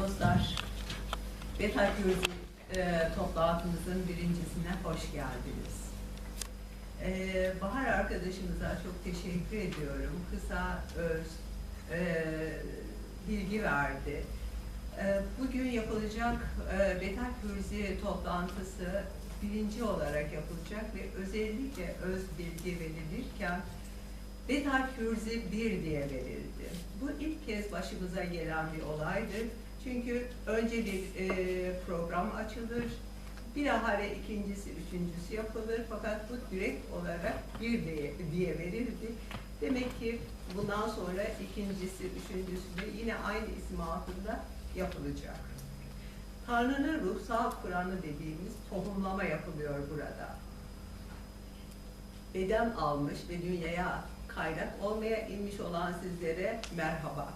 Dostlar, Betal Gürcü e, toplantımızın birincisine hoş geldiniz. E, Bahar arkadaşımıza çok teşekkür ediyorum. Kısa, öz, e, bilgi verdi. E, bugün yapılacak e, Betal Gürcü toplantısı birinci olarak yapılacak ve özellikle öz bilgi verilirken Betal Kürzi 1 diye verildi. Bu ilk kez başımıza gelen bir olaydır. Çünkü önce bir e, program açılır, bilahare ikincisi, üçüncüsü yapılır fakat bu direkt olarak bir diye, diye verildi. Demek ki bundan sonra ikincisi, üçüncüsü de yine aynı isim altında yapılacak. Tanrı'nın ruhsal Kur'an'ı dediğimiz tohumlama yapılıyor burada. Beden almış ve dünyaya kaynak olmaya inmiş olan sizlere merhaba.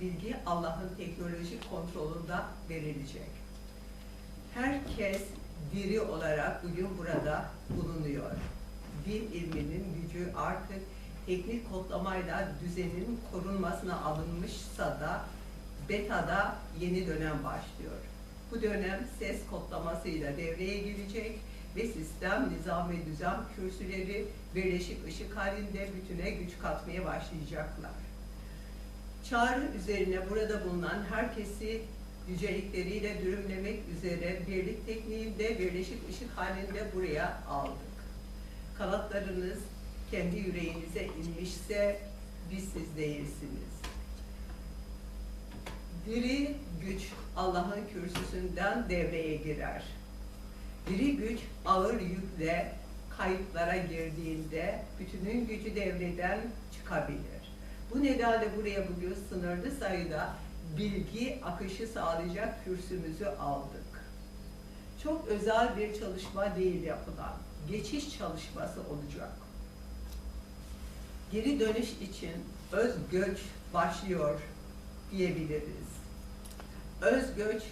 Bilgi Allah'ın teknolojik kontrolünde verilecek. Herkes diri olarak bugün burada bulunuyor. Din ilminin gücü artık teknik kodlamayla düzenin korunmasına alınmışsa da beta'da yeni dönem başlıyor. Bu dönem ses kodlamasıyla devreye girecek ve sistem, nizam ve düzen kürsüleri birleşik ışık halinde bütüne güç katmaya başlayacaklar. Çağrı üzerine burada bulunan herkesi yücelikleriyle dürümlemek üzere birlik tekniğinde birleşik ışık halinde buraya aldık. Kanatlarınız kendi yüreğinize inmişse biz siz değilsiniz. Diri güç Allah'ın kürsüsünden devreye girer. Diri güç ağır yükle kayıtlara girdiğinde bütünün gücü devreden çıkabilir. Bu nedenle buraya bugün sınırlı sayıda bilgi akışı sağlayacak kürsümüzü aldık. Çok özel bir çalışma değil yapılan, geçiş çalışması olacak. Geri dönüş için öz göç başlıyor diyebiliriz. Öz göç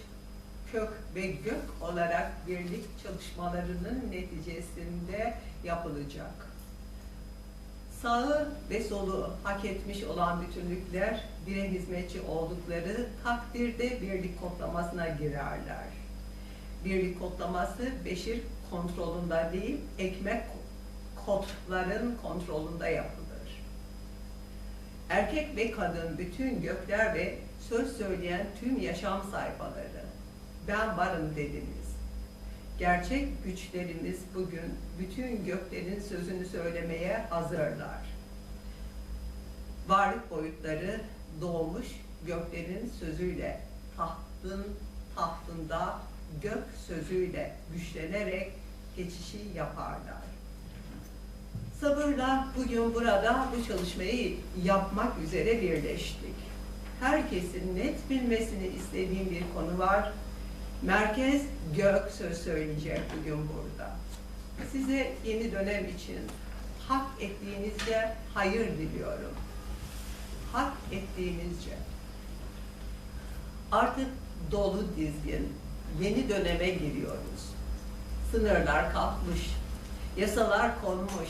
kök ve gök olarak birlik çalışmalarının neticesinde yapılacak. Sağı ve solu hak etmiş olan bütünlükler bire hizmetçi oldukları takdirde birlik kodlamasına girerler. Birlik kodlaması beşir kontrolünde değil, ekmek kodların kontrolünde yapılır. Erkek ve kadın bütün gökler ve söz söyleyen tüm yaşam sayfaları ben varım dediniz. Gerçek güçlerimiz bugün bütün göklerin sözünü söylemeye hazırlar. Varlık boyutları doğmuş göklerin sözüyle tahtın tahtında gök sözüyle güçlenerek geçişi yaparlar. Sabırla bugün burada bu çalışmayı yapmak üzere birleştik. Herkesin net bilmesini istediğim bir konu var. Merkez gök söz söyleyecek bugün burada. Size yeni dönem için hak ettiğinizce hayır diliyorum. Hak ettiğinizce. Artık dolu dizgin, yeni döneme giriyoruz. Sınırlar kalkmış, yasalar konmuş,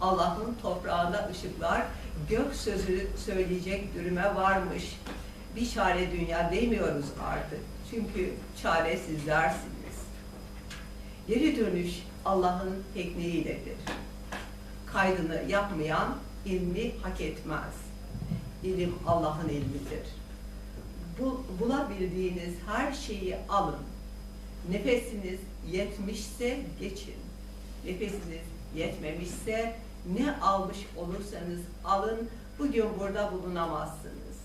Allah'ın toprağında ışıklar gök sözü söyleyecek dürüme varmış. Bir çare dünya demiyoruz artık. Çünkü çare sizlersiniz. Geri dönüş Allah'ın tekniğiyledir. Kaydını yapmayan ilmi hak etmez. İlim Allah'ın ilmidir. Bu, bulabildiğiniz her şeyi alın. Nefesiniz yetmişse geçin. Nefesiniz yetmemişse ne almış olursanız alın, bugün burada bulunamazsınız.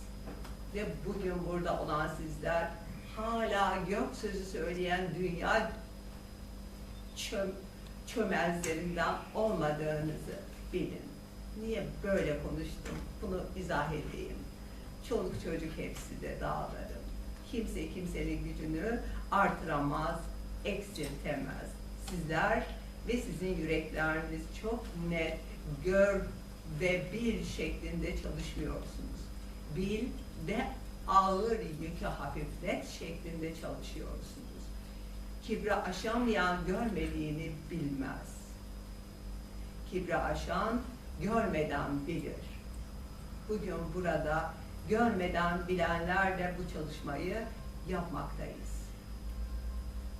Ve bugün burada olan sizler hala gök sözü söyleyen dünya çöm, çömezlerinden olmadığınızı bilin. Niye böyle konuştum? Bunu izah edeyim. Çoluk çocuk hepsi de dağlarım. Kimse kimsenin gücünü artıramaz, eksiltemez. Sizler ve sizin yürekleriniz çok net, gör ve bil şeklinde çalışmıyorsunuz. Bil ve ağır yükü hafiflet şeklinde çalışıyorsunuz. Kibri aşamayan görmediğini bilmez. Kibri aşan görmeden bilir. Bugün burada görmeden bilenlerle bu çalışmayı yapmaktayız.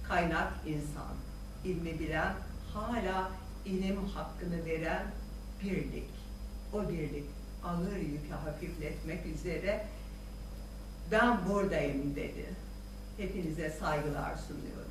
Kaynak insan, ilmi bilen, hala ilim hakkını veren birlik. O birlik ağır yükü hafifletmek üzere ben buradayım dedi. Hepinize saygılar sunuyorum.